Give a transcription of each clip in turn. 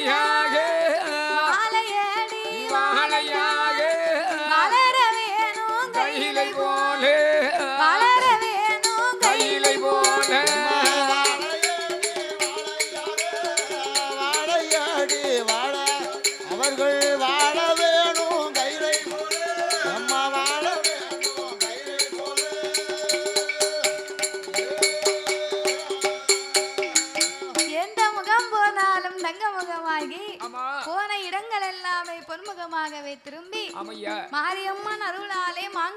Yeah.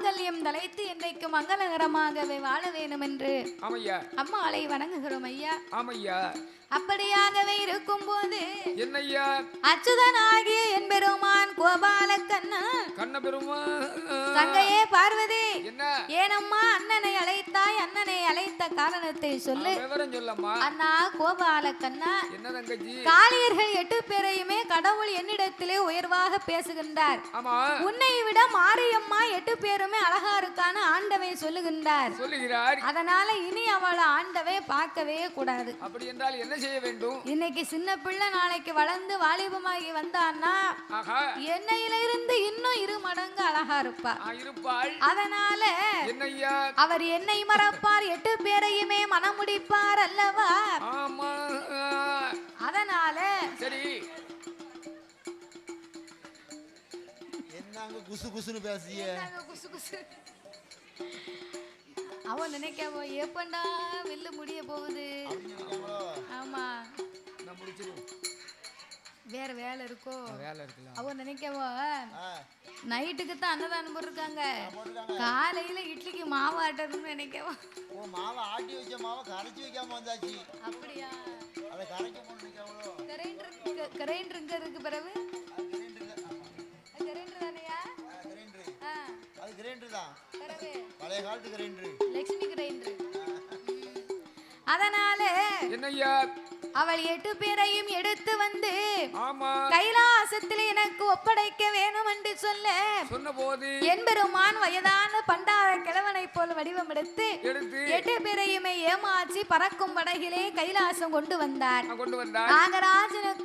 மாங்கல்யம் தலைத்து இன்றைக்கு மங்களகரமாகவே வாழ வேணும் என்று அம்மாளை வணங்குகிறோம் ஐயா. ஆமையா? அப்படியாகவே இருக்கும்போது என்னய்யா அச்சுதனாகிய என் பெருமான் கோபால கண்ணன் கண்ண பெருமா தங்கையே பார்வதி என்ன? ஏனம்மா அண்ணனை அழைத்தாய்? அண்ணனை அழைத்த காரணத்தை சொல்லு. அண்ணா கோபால கண்ணா காளியர்கள் எட்டு பேரையுமே கடவுள் என்னிடத்திலே உயர்வாக பேசுகின்றார். உன்னை விட மாரியம்மா எட்டு பேருமே அழகா இருக்கான்னு ஆண்டவை சொல்லுகின்றார். அதனால இனி அவளை ஆண்டவை பார்க்கவே கூடாது. அப்படி என்றால் என்ன செய்ய வேண்டும்? இன்னைக்கு சின்ன பிள்ளை நாளைக்கு வளர்ந்து வாலிபமாகி வந்தான்னா என்னையில இருந்து இன்னும் இரு மடங்கு அழகா இருப்பா ஆ, இருப்பாள். அதனால அவர் என்னை மறப்பார். எட்டு பேரையுமே மனமுடிப்பார் அல்லவா ஆமா. அதனால சரி. என்னங்க குசு குசுன்னு பேசிய நாங்க குசு குசு? அவன் நினைக்காம எப்பண்டா வில்லு முடிய போகுது? ஆமா. வேற வேலை இருக்கோ? வேலை இருக்கலாம் அவன் நினைக்கவோ நைட்டுக்கு தான் அன்னதானம் போட்டிருக்காங்க. காலையில இட்லிக்கு மாவு ஆட்டணும்னு நினைக்கவோ? ஓ மாவை ஆட்டி வச்ச மாவை கரைச்சி வைக்காம வந்தாச்சு. அப்படியா? அதை கரைக்க போனீங்களோ கிரைண்டர் கிரைண்டர் இங்க இருக்கு பிறகு கிரைண்டர் தானையா? கிரைண்டர். ஆ, அது கிரைண்டர் தான். பழைய காலத்து கிரைண்டர். லட்சுமி கிரைண்டர். அதனால என்னய்யா? அவள் எட்டு பேரையும் எடுத்து வந்து கைலாசத்தில் எனக்கு ஒப்படைக்க வேணும் என்று சொல்ல சொன்ன போது என்பெருமான் வயதான பண்டார கிழவனை போல் வடிவம் எடுத்து எட்டு பேரையுமே ஏமாற்றி பறக்கும் படகிலே கைலாசம் கொண்டு வந்தார். நான்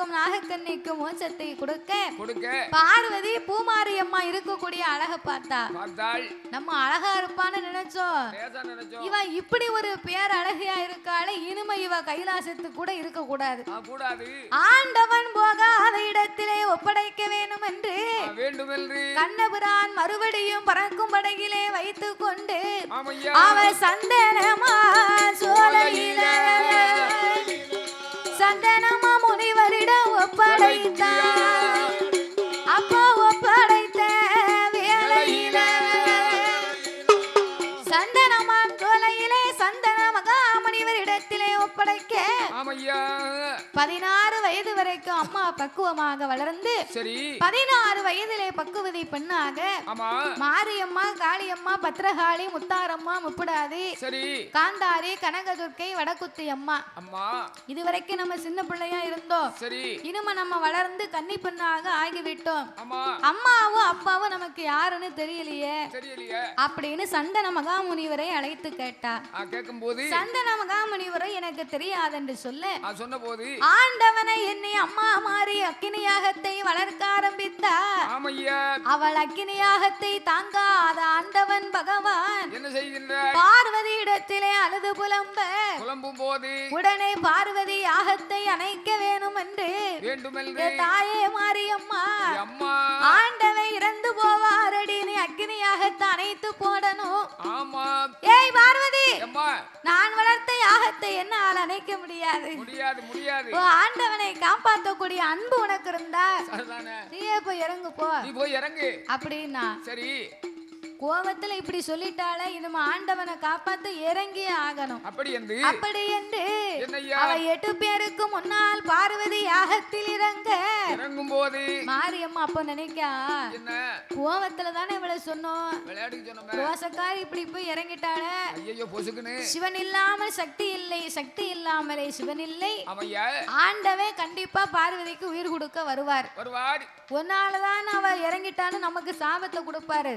நாகராஜனுக்கும் நாகக்கண்ணிக்கும் மோட்சத்தை கொடுக்க. கொடுக்க. பார்வதி பூமாரியம்மா இருக்கக்கூடிய அழக பார்த்தா. பார்த்தாள். நம்ம அழகா இருப்பான்னு நினைச்சோம். இவன் இப்படி ஒரு பேர் அழகியா இருக்காளே இனிமை இவ கைலாசத்துக்கு கூட இருக்க கூடாது. ஆண்டவன் போகாத இடத்திலே ஒப்படைக்க வேணும் என்று கண்ணபுரான் மறுபடியும் பறக்கும் படகிலே வைத்துக் கொண்டு ஆமையா. அவ சந்தனமா சோலையில. சந்தனமா சந்தனமாம் சோலையிலே சந்தன மகாமுனிவரிடத்திலே ஒப்படைக்க பதினாறு வயது வரைக்கும் அம்மா பக்குவமாக வளர்ந்து சரி. பதினாறு வயதிலே பக்குவதி பெண்ணாக மாரியம்மா காளியம்மா பத்திரகாளி முத்தாரம்மா முப்புடாதி சரி. காந்தாரி கனகதுர்க்கை வடக்குத்தி அம்மா. அம்மா. இதுவரைக்கும் நம்ம சின்ன பிள்ளையா இருந்தோம். சரி. இனிமே நம்ம வளர்ந்து கன்னி பெண்ணாக ஆகிவிட்டோம். அம்மாவும் அப்பாவும் நமக்கு யாருன்னு தெரியலையே. அப்படின்னு சந்தன மகாமுனிவரை அழைத்து கேட்டா. கேட்கும் போது சந்தன மகாமுனிவரை எனக்கு தெரியாதென்று சொல்ல ஆ சொன்ன போது ஆண்டவனை என்னை அம்மா மாறி அக்கினியாகத்தை வளர்க்க ஆரம்பித்தா ஆமையா. அவள் அக்கினியாகத்தை தாங்காத ஆண்டவன் பகவான். என்ன செய்கின்றார்? பார்வதி இடத்திலே அழுது புலம்ப புலம்பும் போது உடனே பார்வதி யாகத்தை அணைக்க வேணும் என்று வேண்டுமென்று "ஏ தாயே மாரியம்மா அம்மா ஆண்டவை இறந்து போவாரடி நீ அக்கினி யாகத்தை அணைத்து போடணும். ஆமா ஏய் நான் வளர்த்த யாகத்தை என்னால் அணைக்க முடியாது. முடியாது முடியாது. ஓ ஆண்டவனை காப்பாற்றக்கூடிய அன்பு உனக்கு இருந்தா நீயே போய் இறங்கு போ. நீ போய் இறங்கு. அப்படின்னா சரி. கோவத்துல இப்படி சொல்லிட்டாளே இனிமே ஆண்டவனை காப்பாத்த இறங்கியே ஆகணும். அப்படி என்று அப்படி என்று அவ எட்டு பேருக்கு முன்னால் பார்வதி யாகத்தில் இறங்க இறங்கும் போது மாரியம்மா அப்ப நினைக்கா கோவத்துல தானே இவளை சொன்னோம். ரோசக்காரி இப்படி போய் இறங்கிட்டாளே. சிவன் இல்லாமல் சக்தி இல்லை சக்தி இல்லாமலே சிவன் இல்லை. ஆண்டவே கண்டிப்பா பார்வதிக்கு உயிர் கொடுக்க வருவார். வருவார். ஒன்னாலதான் அவ இறங்கிட்டான்னு நமக்கு சாபத்தை கொடுப்பாரு.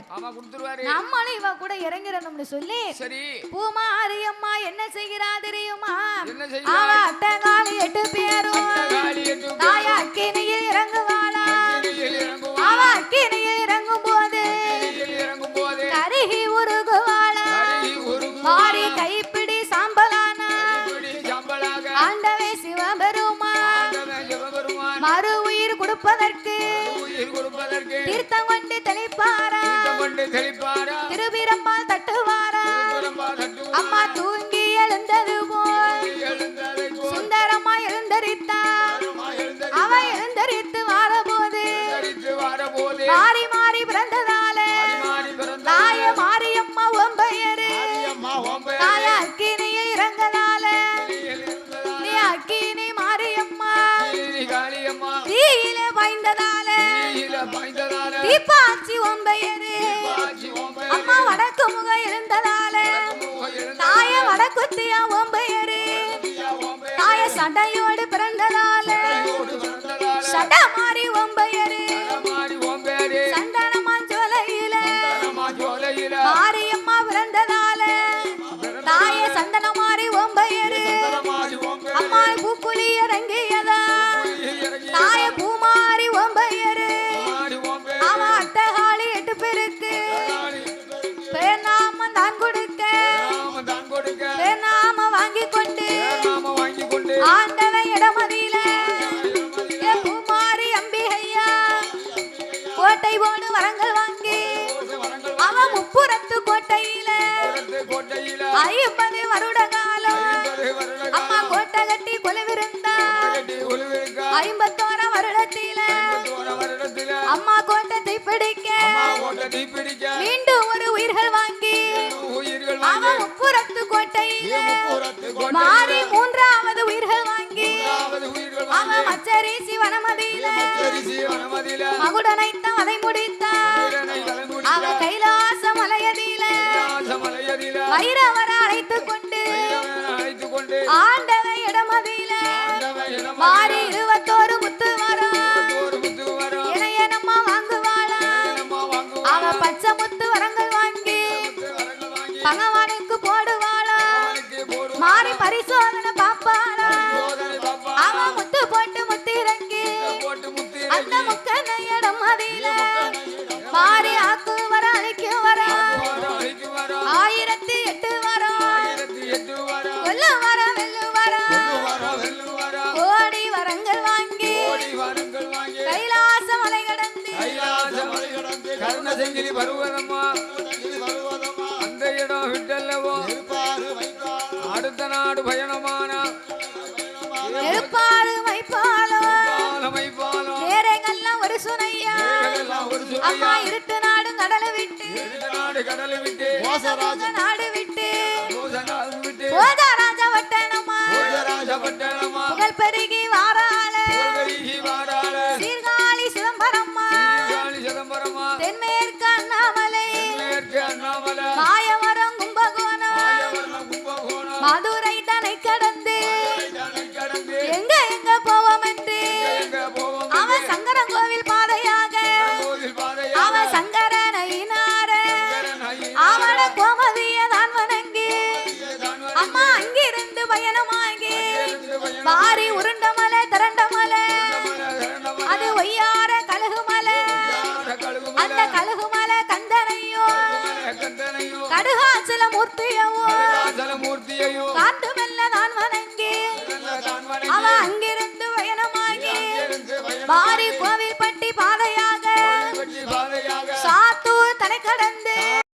கொடுத்துருவாரு நம்மளும் இவ கூட இறங்கிறோம்னு சொல்லி சரி. பூமா அரியம்மா என்ன செய்கிறா தெரியுமா? என்ன அவ செய்வார் அட்டகாளி எட்டு பேரும் தாய அக்கினியில் இறங்குவாளா. அவ அக்கினியில் இறங்கும் போது கருகி உருகுவாளா. மாறி கைப்பிடி சாம்பலானா? ஆண்டவே சிவபெருமான். மறு உயிர் கொடுப்பதற்கு உயிர் கொடுப்பதற்கு தீர்த்தம் கொண்டு தெளிப்பாரா? அக்கினியை இறங்கலால. நீ அக்கினி மாரியம்மா. தீயில பயந்ததால. தீப்பாச்சி ஒம்பையது அம்மா வடக்கு முக இருந்ததால தாய வடக்குத்தியா ஒம்பையரு தாய சடையோடு கோட்டையில. வருட அம்மா கோட்டை கட்டி கொலுவிருந்தா ஐம்பத்தோர வருடத்தில. அம்மா கோட்டத்தை பிடிக்க. மீண்டும் ஒரு உயிர்கள் வாங்கி. அவன் முப்புறத்து கோட்டையில. மாறி மூன்றாவது உயிர்கள் வாங்கி. அவன் மச்சரிசி வனமதியில. மகுடனைத்தான் அதை முடித்தான் அவன் கைலாசம் வைரவரை அழைத்து கொண்டு ஆண்டவை இடமதியில மாறி பூதஞ்சலி பருவதம்மா. அந்த இடம் விட்டல்லவோ. அடுத்த நாடு பயணமான. ஒரு சுனையா. அம்மா இருட்டு நாடு கடலை விட்டு. நாடு கடலை விட்டு. நாடு விட்டு. ராஜா வட்டணமா புகழ் பெருகி அந்த கழுகுமல கந்தனையோ கடுகாசல மூர்த்தியவோ மூர்த்தியையோ காட்டு மெல்ல நான் வணங்கி அவ அங்கிருந்து பயணமாகி மாறி